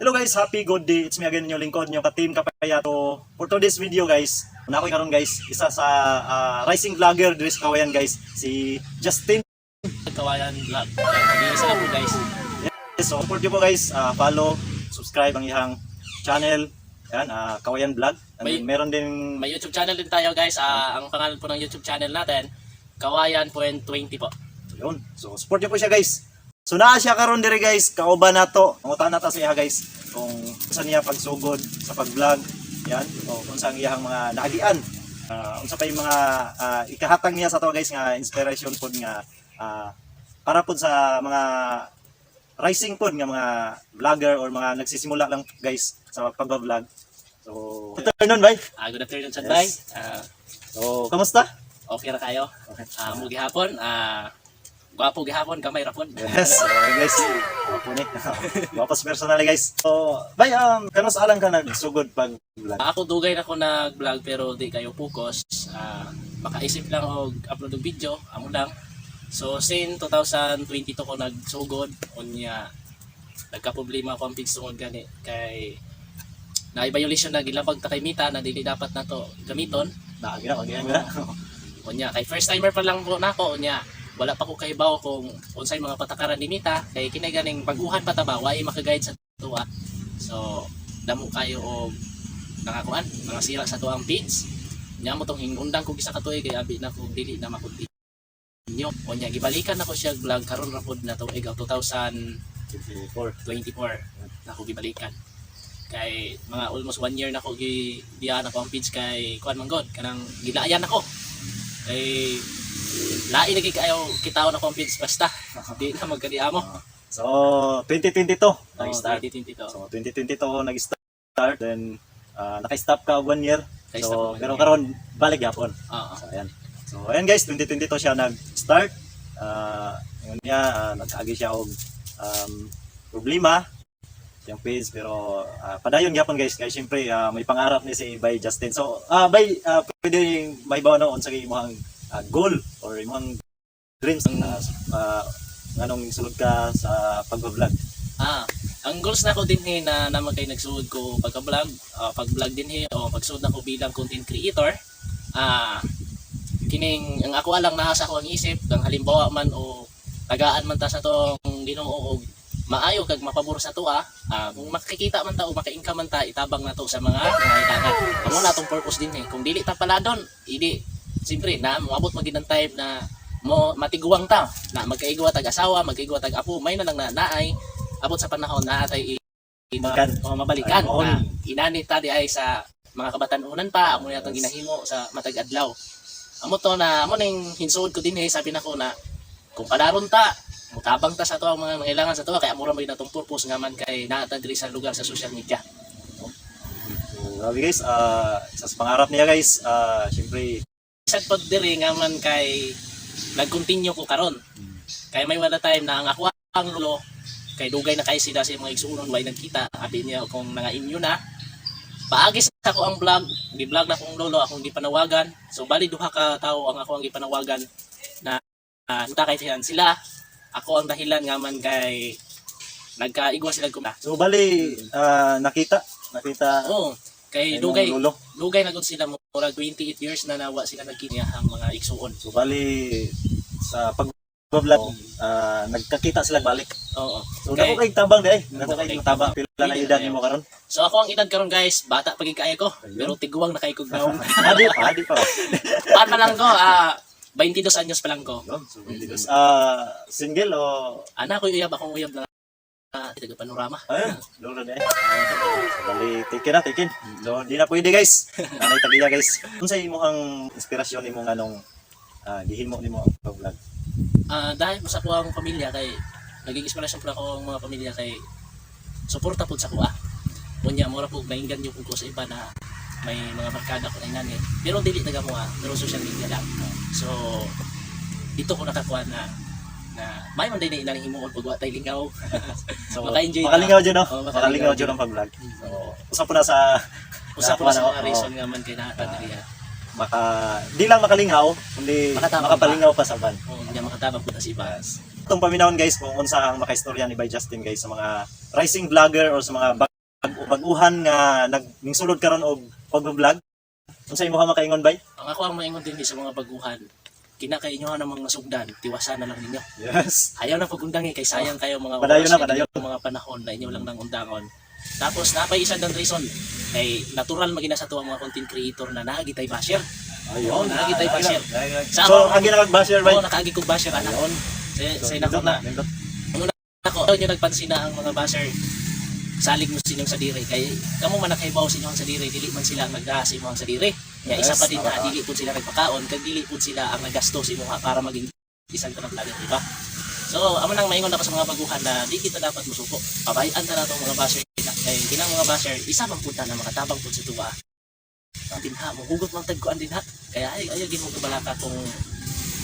Hello guys, happy good day. It's me again, yung lingkod nyo, ka-team Kapayato. For today's video guys, na ako karon guys, isa sa ah, rising vlogger diri sa Kawayan guys, si Justin. Kawayan Vlog. Mag-iisa lang po guys. Yes, so support nyo po guys, Ah, follow, subscribe ang ihang channel, yan, ah, Kawayan Vlog. And May- meron din, May YouTube channel din tayo guys. Ah, ang pangalan po ng YouTube channel natin, Kawayan.20 po. yun, so support nyo po siya guys. So naa siya karon diri guys, kauban nato. Mangutan nata sa iya guys kung unsa niya pagsugod sa pag-vlog. Yan, o kung saan iyang mga naagian. Uh, unsa pa yung mga ah, ikahatag niya sa to guys nga inspiration pod nga ah, para pod sa mga rising pod nga mga vlogger or mga nagsisimula lang guys sa pag-vlog. So, good afternoon, bye. Ah, good afternoon, Chan Yes. Bay. Ah, So, kamusta? okay ra kayo? Ah, mo gihapon. Ah, gwapo gihapon, kamay rapon. Yes, okay guys. Wapo ni. Wapas personal guys. So, bay, um, kanos alang ka nagsugod pag vlog? Ako dugay na ko nag-vlog pero di kayo focus. Ah, makaisip lang og upload og video, amo lang. So since 2022 ko nagsugod unya nagka-problema ko ang pigsungod gani kay na violation na gilabag ta kay mita na dili dapat nato gamiton. Naagi na, mag na. Unya kay first timer pa lang po nako unya wala pa ko kahibaw kung unsay mga patakaran ni mita. Kay kini ganing baguhan pa ta ba way makaguide sa tuwa. So damo kayo og nakakuan mga sira sa tuang page nya mo tong hingundang ko gisa katuig kay abi na ko dili na makunti inyo unya gibalikan nako siya vlog karon ra pod na tuig 2024 na ko gibalikan. Kay mga almost one year na ko gi biya na ko ang page kay kuan man god kanang gilayan ako kay lain lagi kayo kitaw na page basta di na magkadiamo So, 2022 nag-start. 2022 So, 2022 nag-start then uh, naka-stop ka one year. So, pero karon balik yapon. oo So, ayan. So, ayan guys, 2022 siya nag-start. Uh, yun niya, uh, nagkaagi siya og um, problema yung page pero uh, padayon gyapon guys kay syempre ah, may pangarap ni si Bay Justin so ah Bay uh, pwede may bawa unsa kay imong ah, goal or imong dreams na uh, nganong sulod ka sa pag-vlog Ah, ang goals na ko din eh na naman kay nagsuod ko pagka-vlog, ah, pag-vlog din eh o pagsuod na ko bilang content creator. Ah, kining ang ako alang nasa ako ang isip kang halimbawa man o tagaan man ta sa tong Ginoo og maayo kag mapabor sa to ah. Ah, kung makikita man ta o maka-income man ta itabang na to sa mga nangailangan. Amo na tong purpose din eh. Kung dili ta pala doon, idi siyempre na moabot magid ang time na mo matiguang ta. Na magkaigwa tag asawa, magkaigwa tag apo, may na lang na naay. Abot sa panahon na atay i- i- ma- Balikan. o mabalikan Ayun. na inani ta di ay sa mga kabatanunan pa. Amo na itong ginahimo sa matag adlaw. Amo to na amo ning hinsuod ko din eh. Sabi na ko na kung palaron ta mutabang ta sa to ang mga nangailangan sa to kaya mura may natong purpose nga man kay naata diri sa lugar sa social media. Grabe guys. Ah sa pangarap niya guys ah syempre isang pod diri nga man kay nag-continue ko karon. Kay may wala time na ang ako ang lolo kay dugay na kay sila sa mga igsuonon way nagkita. Abi niya kung nga inyo na. Paagi sa ako ang vlog gi-vlog na kong lolo akong gipanawagan. So bali duha ka tawo ang ako ang gipanawagan na uh, kay siyan sila. Ako ang dahilan nga man kay nagkaigwa sila kuma so bali ah, nakita nakita oh kay dugay. lolo. Dugay na gud sila mura 28 years na nawa sila nagkinya ang mga igsuon so bali sa pag-vlog ah, nagkakita sila balik oo So Okay. dako kay tabang di ay. Dako kay kay tabang pila na edad nimo karon. So ako ang edad karon guys, bata pagig kaya ko, pero tiguang na kay kog naong. Adi pa, adi pa. Pan pa lang ko, ah 22 anyos pa lang ko. Yun, So because ah single o Ana ko uyab akong uyab na uh, taga panorama. ayun, lolo na eh. So bali tikin na tikin. So di na pwede guys. Nanay tagiya guys. Unsa imo ang inspirasyon nimo nganong ah gihimo nimo ang pag-vlog? Ah dahil sa ko ang pamilya kay naging inspirasyon pala ko ang mga pamilya kay suporta pud sa kuha. Unya mura po nainggan yung ko sa iba na may mga barkada ko na inani. Pero dili taga mo ah, pero social media lang. So dito ko nakakuha na na may man din na himuon pag wa tay lingaw. So Maka-enjoy na. makalingaw jud no. Oo, makalingaw jud ang pag-vlog. So usa po na sa Usa po Nakakuha sa na, mga reason nga man kay nakata diriya. maka di lang makalingaw kundi makapalingaw pa sa ban. Oh, hindi makatabang po na si Iba. Yes. atong paminawon guys kung unsa ang makaistorya ni Bay Justin guys sa mga rising vlogger or sa mga bag baguhan nga nagningsulod karon og pag-vlog. Unsa imong makaingon bay? Ang ako ang maingon din sa mga baguhan, kinakainyohan ng mga sugdan, tiwasan na lang ninyo. Yes. Ayaw na pagundangi kay sayang kayo mga Padayon na, oras, padayon. yung mga panahon na inyo lang nang undangon. Tapos napay isa dan reason kay natural magina sa tuwang mga content creator na naagitay basher. Oo, nakakita yung basher. Sa So, ang ginag-basher bay. Oo, nakaagi kog basher ana. Ayun. Sa So, sa nako na nindot. ako nyo nagpansin na ang mga basher salig mo sa dire kay kamo man nakaibaw sa inyong sa dire dili man sila ang nagdaha sa imong sa dire nga isa Yes, pa din na dili pud sila nagpakaon kag dili pud sila ang nagasto sa imong para maging isang kanang vlogger di ba? So amo nang maingon ako sa mga baguhan na di kita dapat musuko pabayan ta nato mga basher. Na kay kinang mga basher isa man pud na makatabang pud sa tuwa. Ang dinha mo hugot man tagkuan dinha. Kaya ay ayo gid mo kabalaka kung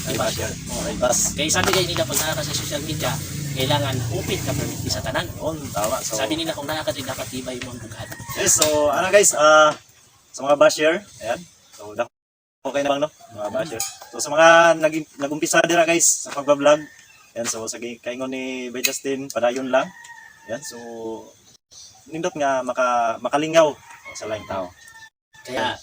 Ay, di ba basher. Ay, bas. kaya sabi kayo nila pag nakaka sa social media kailangan open ka permit sa tanan On, tama. So, sabi nila kung nakaka din dapat tibay mo ang bughan. yes, so, ano guys, ah, sa mga basher, ayan. So, dak- okay na bang, no? Mga basher. So, sa mga nag nag-umpisa dira guys, sa pagbablog, ayan, so, sa kaingon ni Bay Justin, padayon lang. Ayan, so, nindot nga maka, makalingaw sa laing tao. Kaya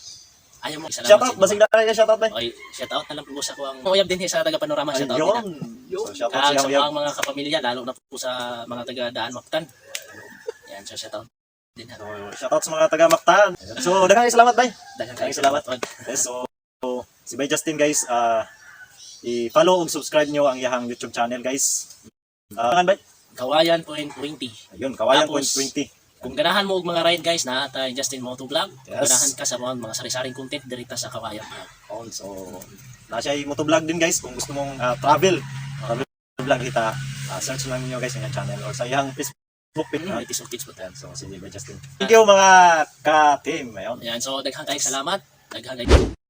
ayaw mo salamat Shoutout, basig na kaya shoutout ba? Okay, shout out na lang po sa ko ang Uyab din sa taga Panorama shout out din. Ayun. So, shoutout Kaag sa uyab. mga, mga kapamilya lalo na po sa mga taga Daan Maktan. Yan, so shout out din ha. So, shoutout sa mga taga-Mactan. So, daghang salamat, bay. Daghang kayo salamat. Yes, so, so, si Bay Justin guys, ah i-follow ug subscribe nyo ang iyang YouTube channel guys. Ah, uh, bay? Kawayan point 20. Ayun, Kawayan Tapos, Point 20. Kung ganahan mo og mga ride guys na tay Justin Moto Vlog, Yes. ganahan ka sa mga, mga sari-saring content direkta sa Kawayan Vlog. On, so, na siya yung motovlog din guys kung gusto mong ah, travel. Travel vlog kita, ah, search lang niyo guys yung channel or sa iyang Facebook page. Mm, ah. it is okay po. Ayan, so, si Bay Justin. Thank you mga ka-team. Ayun. Yan, so daghang kayo salamat. Daghang kayo